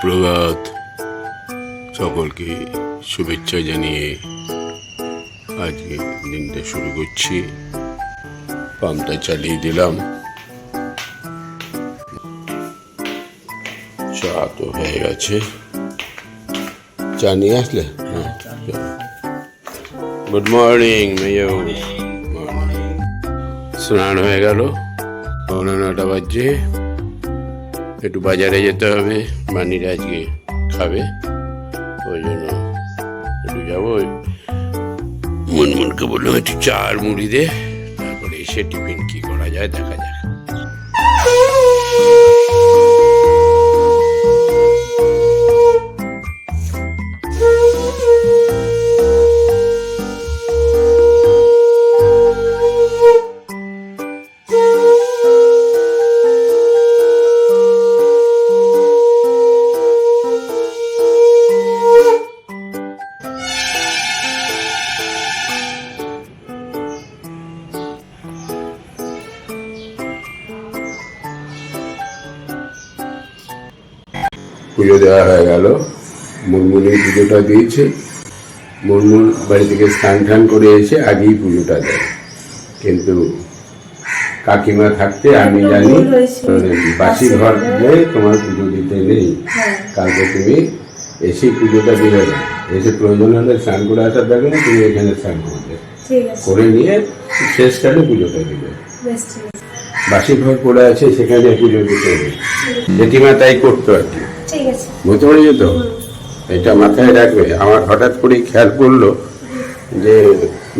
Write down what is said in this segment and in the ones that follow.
সুপ্রভাত। সকলকে শুভেচ্ছা জানিয়ে আজকে দিনটা শুরু করছি। পাম্পটা চালিয়ে দিলাম। চা তো হয়ে গেছে। চা নিয়ে আসলে? হ্যাঁ গুড মর্নিং মেয়েও স্নান হয়ে গেল। নটা বাজছে। একটু বাজারে যেতে হবে মানির আজকে খাবে ওই জন্য একটু যাব মুনমুনকে বললাম একটু চার মুড়ি দে তারপরে এসে টিফিন কি করা যায় দেখা যাক পুজো দেওয়া হয়ে গেল। মুরমুনি পুজোটা দিয়েছে। মুরমুর বাড়ি থেকে স্নান টান করে এসে আগেই পুজোটা দেয়। কিন্তু কাকিমা থাকতে আমি জানি বাসি ঘর দিয়ে তোমার পুজো দিতে নেই। হ্যাঁ। কালকে তুমি এসে পুজোটা দিবে না এসে প্রয়োজন হলে স্নান করে আসার নেই তুমি এখানে স্নান করবে করে নিয়ে শেষকালে পুজোটা দিবে। বেশ বাসি ঘর পড়ে আছে সেখানে পুজো দিতে হবে। জেঠিমা তাই করতো আর কি। বুঝতে পেরেছ তো? এটা মাথায় রাখবে। আমার হঠাৎ করে খেয়াল পড়ল যে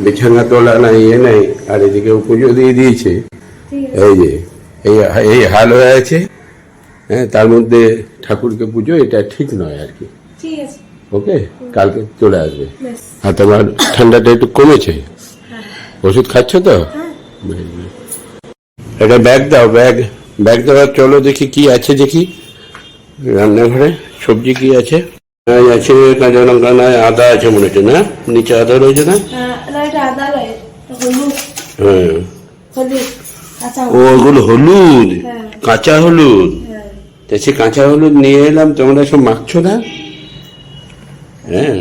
বিছানা তোলা নাই ইয়ে নাই আর এদিকে পুজো দিয়ে দিয়েছে। এই যে এই এই হাল হয়ে আছে হ্যাঁ তার মধ্যে ঠাকুরকে পুজো এটা ঠিক নয় আর কি। ওকে? কালকে চলে আসবে। আর তোমার ঠান্ডাটা একটু কমেছে? হ্যাঁ। ওষুধ খাচ্ছ তো? হ্যাঁ। বেশ। এটা ব্যাগ দাও ব্যাগ ব্যাগ দেওয়ার চলো দেখি কি আছে দেখি। রান্নাঘরে সবজি কি আছে? আছে কাঁচা লঙ্কা নয় আদা আছে মনে হচ্ছে না? নিচে আদা রয়েছে না? হ্যাঁ, ও ওগুলো হলুদ হ্যাঁ। কাঁচা হলুদ। হ্যাঁ। সে কাঁচা হলুদ নিয়ে এলাম তোমরা সব মাখছো না? হ্যাঁ।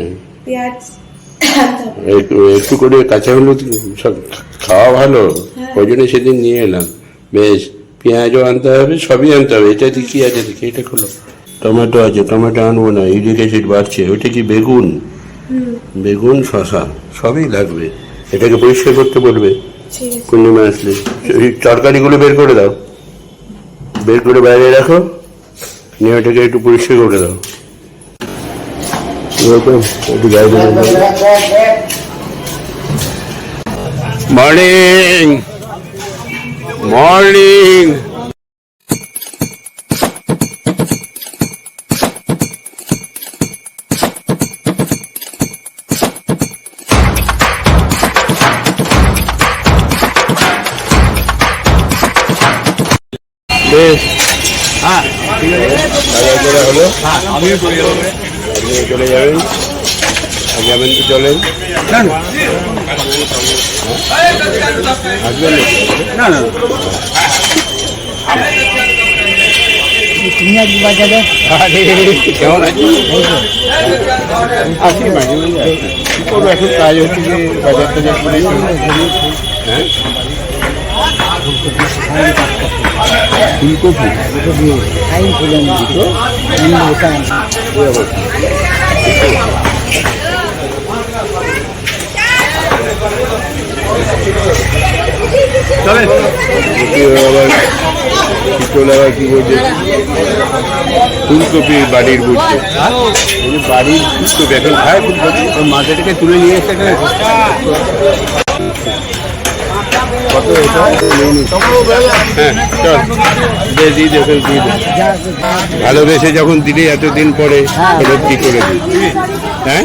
একটু করে কাঁচা হলুদ সব খাওয়া ভালো। হ্যাঁ। ওই জন্য সেদিন নিয়ে এলাম। বেশ। পেঁয়াজও আনতে হবে সবই আনতে হবে। এটা কি আছে দেখি এটা খোলো। টমেটো আছে টমেটো আনব না ইউরিক অ্যাসিড বাড়ছে। ওইটা কি বেগুন? বেগুন শশা সবই লাগবে। এটাকে পরিষ্কার করতে বলবে। পূর্ণিমা আসলে। তরকারিগুলো বের করে দাও। বের করে বাইরে রাখো। নিয়ে ওটাকে একটু পরিষ্কার করে দাও। একটু গায়ে মর্নিং মর্নিং বেশ। হ্যাঁ হলো আমিও চলে যাব। চলে যাবেন যাবেন চলেন? না না তুমি আজ বাজারে কেমন আসি মাঝে কি করব এখন কাজ হচ্ছে যে বাজার টাজার করে হ্যাঁ ফুলকপি টাইম খুলে দিত চলে কি আবার আবার কি বলছে? ফুলকপি বাড়ির বলছে। বাড়ির ফুলকপি এখন খায় ফুলকপি? মার্কেটকে তুলে নিয়ে এসে কত এটা? হ্যাঁ চল। দে দিই দেখে দিয়ে ভালোবেসে যখন দিলি এতদিন পরে ফেরত কি করে দিই হ্যাঁ?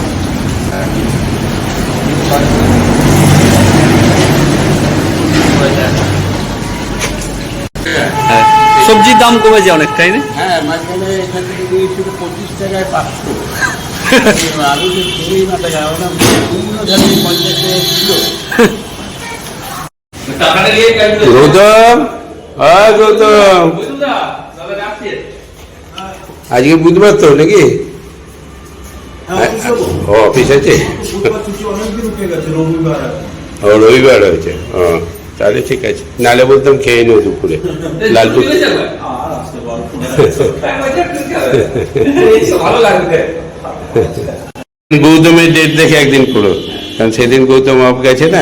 হ্যাঁ। সবজির দাম কমেছে অনেকটাই না? হ্যাঁ মাঝখানে এখান থেকে নিয়েছিল পঁচিশ টাকায় পাঁচশো। আলু না টাকা ওরা বিভিন্ন ধরনের পঞ্চাশ টাকা কিলো। গৌতম হ্যাঁ গৌতম। আজকে বুধবার তো নাকি? ও, অফিস আছে? ও, রবিবার হয়েছে ও, তাহলে ঠিক আছে। নালে বলতাম খেয়ে নেও দুপুরে। লালটু গৌতমের ডেট দেখে একদিন করো। কারণ সেদিন গৌতম অফ গেছে না।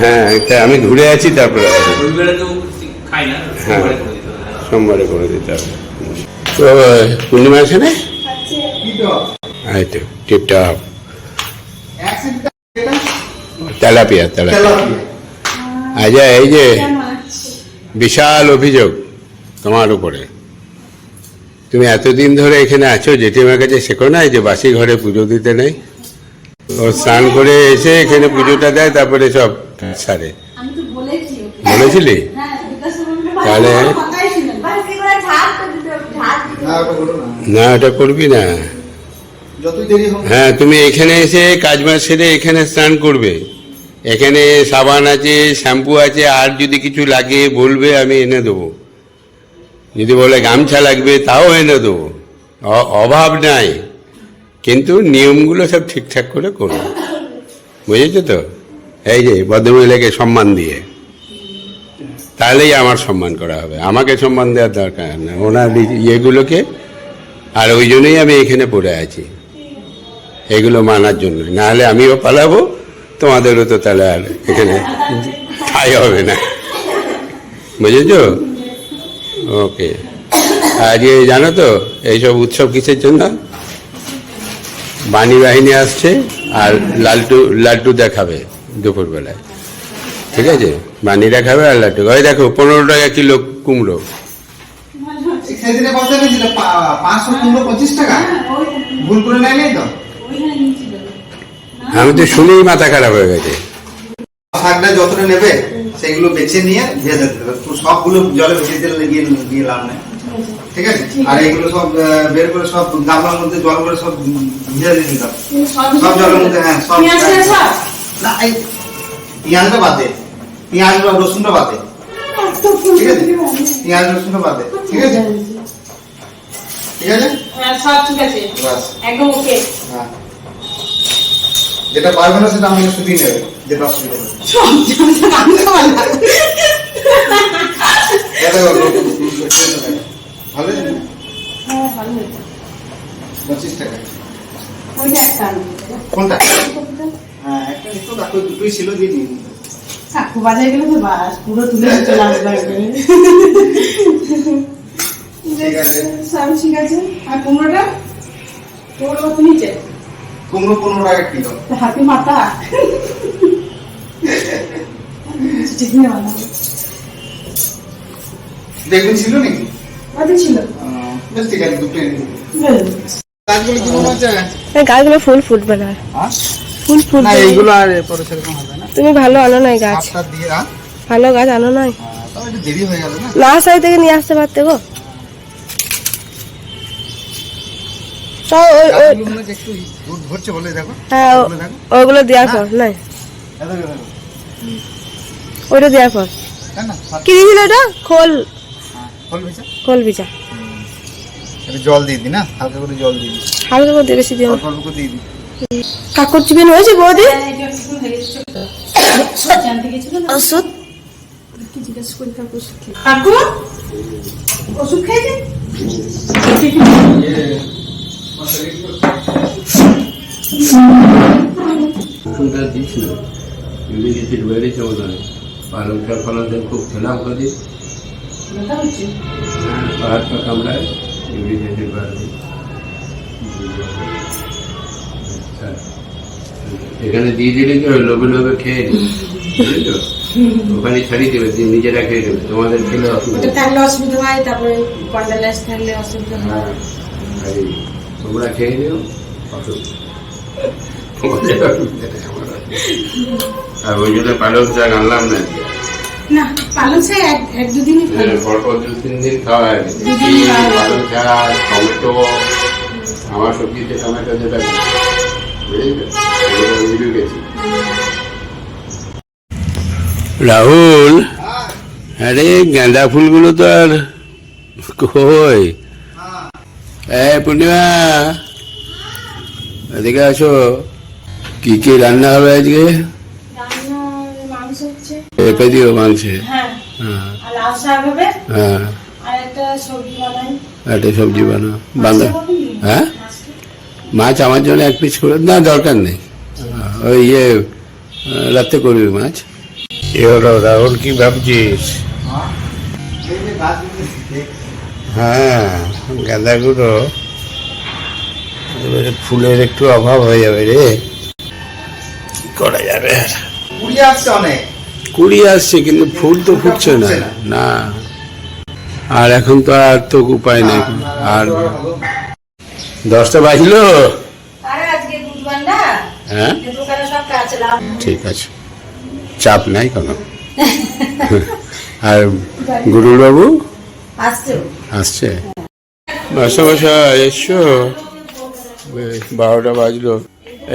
হ্যাঁ তা আমি ঘুরে আছি তারপরে। হ্যাঁ। সোমবারে করে দিতে হবে। তো পূর্ণিমা আছে না টিপটপ তেলাপিয়া তেলাপিয়া। আচ্ছা এই যে বিশাল অভিযোগ তোমার উপরে। তুমি এতদিন ধরে এখানে আছো, জেঠিমার কাছে শেখো না যে বাসি ঘরে পুজো দিতে নেই? ও স্নান করে এসে এখানে পুজোটা দেয়, তারপরে সব সারে। বলেছিলি? তাহলে? না, ওটা করবি না। হ্যাঁ তুমি এখানে এসে কাজ বাজ সেরে এখানে স্নান করবে। এখানে সাবান আছে, শ্যাম্পু আছে, আর যদি কিছু লাগে বলবে আমি এনে দেবো। যদি বলে গামছা লাগবে তাও এনে দেবো। অভাব নাই। কিন্তু নিয়মগুলো সব ঠিকঠাক করে করবে বুঝেছ তো? এই যে ভদ্রমহিলাকে সম্মান দিয়ে। তাহলেই আমার সম্মান করা হবে। আমাকে সম্মান দেওয়ার দরকার না ওনার ইয়েগুলোকে, আর ওই জন্যই আমি এখানে পড়ে আছি। এগুলো মানার জন্য। নাহলে আমিও পালাবো তোমাদেরও তো তাহলে আর এখানে ঠাই হবে না। বুঝেছ? ওকে। আজকে জানো তো এইসব উৎসব কিসের জন্য? বাণী বাহিনী আসছে আর লালটু লাড্ডু দেখাবে দুপুরবেলায়। ঠিক আছে? বাণী দেখাবে আর লাড্ডু ওই দেখো পনেরো টাকা কিলো কুমড়ো। সেদিনে কত টাকা পাঁচশো কুমড়ো পঁচিশ টাকা? ভুল করে নেয় তো? আমি তো শুনেই মাথা খারাপ হয়ে গেছে। শাকটা যতটা নেবে সেগুলো বেছে নিয়ে ভেজে দিতে হবে। সবগুলো জলে ভেজে দিলে গিয়ে দিয়ে লাভ নেই। ঠিক আছে? আর এগুলো সব বের করে সব গামলার মধ্যে জল করে সব ভেজে দিয়ে দিতে সব জলের মধ্যে হ্যাঁ সব? না এই পেঁয়াজটা বাদে পেঁয়াজ বা রসুনটা বাদে ঠিক আছে? পেঁয়াজ রসুনটা বাদে ঠিক আছে ঠিক আছে? হ্যাঁ সব ঠিক আছে। একদম ওকে যেটা পারবে না সেটা আমি শুধু নেবে যেটা অসুবিধা ভালো? হ্যাঁ ভালো হয়েছে। পঁচিশ টাকা। একটা কোনটা? হ্যাঁ একটা একটু দেখো দুটোই ছিল দিয়ে নিয়ে নিন। কাকু বাজারে গেলে তো বাস পুরো তুলে চলে আসবে ঠিক আছে। ঠিক আছে। আর কুমড়োটা? কুমড়ো নিচে। কুমড়ো পনেরো টাকা কিলো হাতে মাথা। দেখবেন ছিল নাকি? ছিল। বেশ ঠিক আছে দুটো এনে গাছগুলো এই গাছগুলো ফুল ফুটবে না। হ্যাঁ? ফুল না ফুটবে। এইগুলো আর পরে সেরকম হবে না। তুমি ভালো আনো নাই গাছ। হ্যাঁ? ভালো গাছ আনো নাই। আহ, দেরি হয়ে গেল না? নার্সারি থেকে নিয়ে আসতে পারতে গো। তাও ওই মনে একটু দুধ ধরছে বলে দেখো। হ্যাঁ ওগুলো দেওয়ার পর দেখো। ওইটা দেওয়ার পর। কি দিয়েছিল ওটা? খোল। হ্যাঁ, খোল বিচা জল দিয়ে দিই না? হালকা করে জল দিয়ে দিই হালকা করে বেশি দিও অল্প অল্প করে দিয়ে দিই কাকুর চিকেন হয়েছে বৌদি? হ্যাঁ, ওষুধ? কাকু ওষুধ খেয়ে। খেয়েছে ওষুধটা দিয়েছিল। ইমিউনিটির বেড়েছে বোধ হয় পালং শাক খুব খেলাম করি ব্যথা হচ্ছে কামড়ায় ইমিউনিটির বাড়বে এখানে দিয়ে দিলে কি হয়, লোভে লোভে খেয়ে নেবে ওখানে ছাড়িয়ে দেবে দিয়ে নিজেরা খেয়ে দেবে তোমাদের খেলে অসুবিধা থাকলে অসুবিধা হয় তারপরে কন্ডালাস থাকলে অসুবিধা হয়। তোমরা খেয়ে নিও। আর ওই জন্য পালক শাক আনলাম না না পালং শাক এক এক দুদিনই পরপর দু তিন দিন খাওয়া হয় দুদিন খাওয়া। পালং শাক টমেটো আমার সবজিতে টমেটো যেটা। রাহুল আরে গাঁদা ফুলগুলো তো আর কই এ পূর্ণিমা। এদিকে আসো। কি কি রান্না হবে আজকে? এপে দিও মাংসে হ্যাঁ। হ্যাঁ। হ্যাঁ। একটা সবজি বানাও বাঁধা হ্যাঁ? মাছ আমার জন্য এক পিস করে না দরকার নেই। ওই ইয়ে রাতে করবি মাছ। এ হলো রাহুল কি ভাবছিস। হ্যাঁ। গাঁদাগুলো এবারে ফুলের একটু অভাব হয়ে যাবে রে। কি করা যাবে? আর? কুড়ি আসছে অনেক। কুড়ি আসছে কিন্তু ফুল তো ফুটছে না। না। আর এখন তো আর তো উপায় নেই। আর দশটা বাজলো? হ্যাঁ? ঠিক আছে। চাপ নাই কোনো। আর গুরুর বাবু আসছে। আসছে? বাসা এসছো বারোটা বাজলো।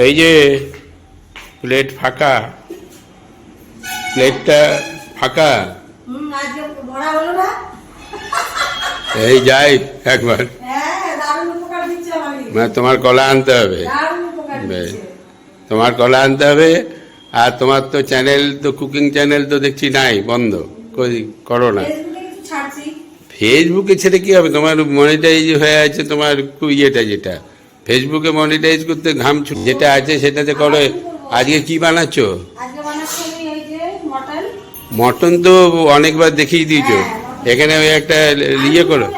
এই যে প্লেট ফাঁকা। প্লেটটা ফাঁকা। এই, যাই, একবার। মানে তোমার কলা আনতে হবে। তোমার কলা আনতে হবে, আর তোমার তো চ্যানেল তো কুকিং চ্যানেল তো দেখছি নাই, বন্ধ। করো না। ফেসবুকে ছেড়ে কি হবে? তোমার মনিটাইজ হয়ে আছে তোমার ইয়েটা যেটা। ফেসবুকে মনিটাইজ করতে ঘাম যেটা আছে সেটাতে করো। আজকে কি বানাচ্ছো? মটন। তো অনেকবার দেখিয়ে দিয়েছ। এখানে ওই একটা ইয়ে করো।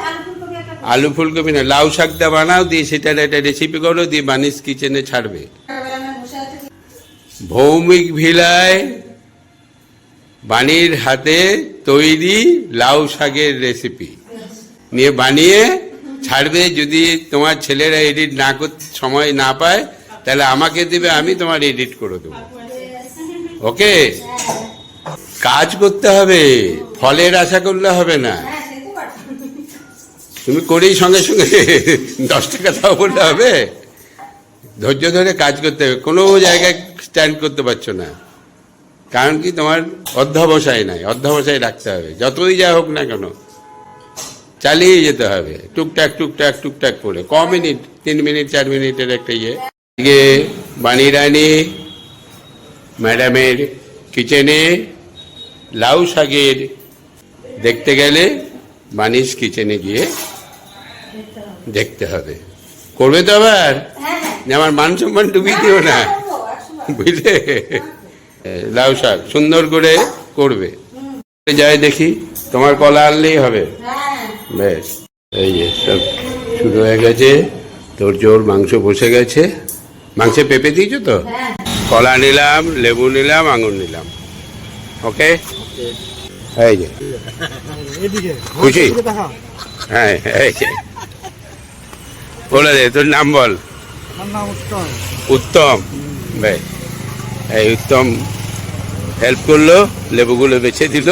আলু ফুলকপি না লাউ শাকটা বানাও দিয়ে সেটার একটা রেসিপি করো দিয়ে বানিস কিচেনে ছাড়বে। ভৌমিক ভিলায় বাণীর হাতে তৈরি লাউ শাকের রেসিপি নিয়ে বানিয়ে ছাড়বে যদি তোমার ছেলেরা এডিট না করতে সময় না পায়, তাহলে আমাকে দেবে, আমি তোমার এডিট করে দেবো। ওকে? কাজ করতে হবে, ফলের আশা করলে হবে না। তুমি করেই সঙ্গে সঙ্গে দশ টাকা বললে হবে। ধৈর্য ধরে কাজ করতে হবে, কোনো জায়গায় স্ট্যান্ড করতে পারছ না। কারণ কি তোমার অধ্যাবসায় নাই অধ্যাবসায় রাখতে হবে যতই যা হোক না কেন চালিয়ে যেতে হবে টুকটাক টুকটাক টুকটাক করে ক মিনিট তিন মিনিট চার মিনিটের একটা ইয়ে আজকে বাণী রানী ম্যাডামের কিচেনে লাউ শাকের দেখতে গেলে বানিশ কিচেনে গিয়ে দেখতে হবে করবে তো আবার আমার মান সম্মান ডুবিয়ে দিও না বুঝলে লাউ শাক সুন্দর করে করবে। যাই দেখি তোমার কলা আনলেই হবে। বেশ এই যে সব শুরু হয়ে গেছে। তোর জোর মাংস বসে গেছে। মাংসে পেঁপে দিয়েছ তো? কলা নিলাম লেবু নিলাম আঙুর নিলাম। ওকে? এই যে। খুশি? হ্যাঁ এই যে। বলে দে তোর নাম বল। উত্তম। বেশ। এই উত্তম হেল্প করল, লেবুগুলো বেছে দিল।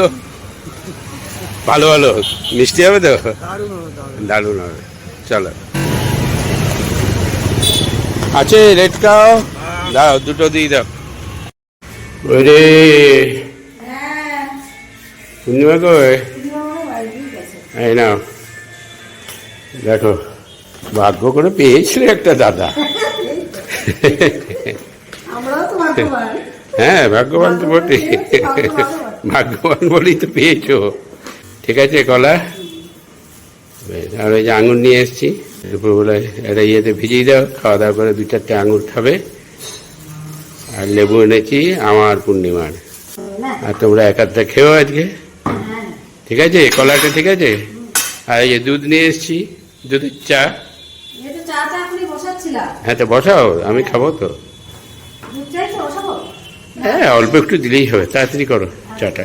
ভালো ভালো। মিষ্টি হবে তো? দারুণ হবে। চলো। আছে রেড কাও দাও, দুটো দিয়ে দাও। ওরে। পূর্ণিমা কই এই নাও। দেখো, ভাগ্য করে পেয়েছিলে একটা দাদা। হ্যাঁ ভাগ্যবান তো বটে ভাগ্যবান বলেই তো পেয়েছ। ঠিক আছে কলা। আর ওই যে আঙুর নিয়ে এসছি। দুপুরবেলায় একটা ইয়েতে ভিজিয়ে দাও খাওয়া দাওয়া করে দু চারটে আঙুর খাবে। আর লেবু এনেছি আমার পূর্ণিমার। আর তোমরা এক আধটা খেও আজকে। ঠিক আছে কলাটা ঠিক আছে? আর এই যে দুধ নিয়ে এসছি দুধের চা। এই তো চা চা এখনই বসাচ্ছিলাম। হ্যাঁ তো বসাও আমি খাব তো। হ্যাঁ অল্প একটু দিলেই হবে। তাড়াতাড়ি করো চাটা।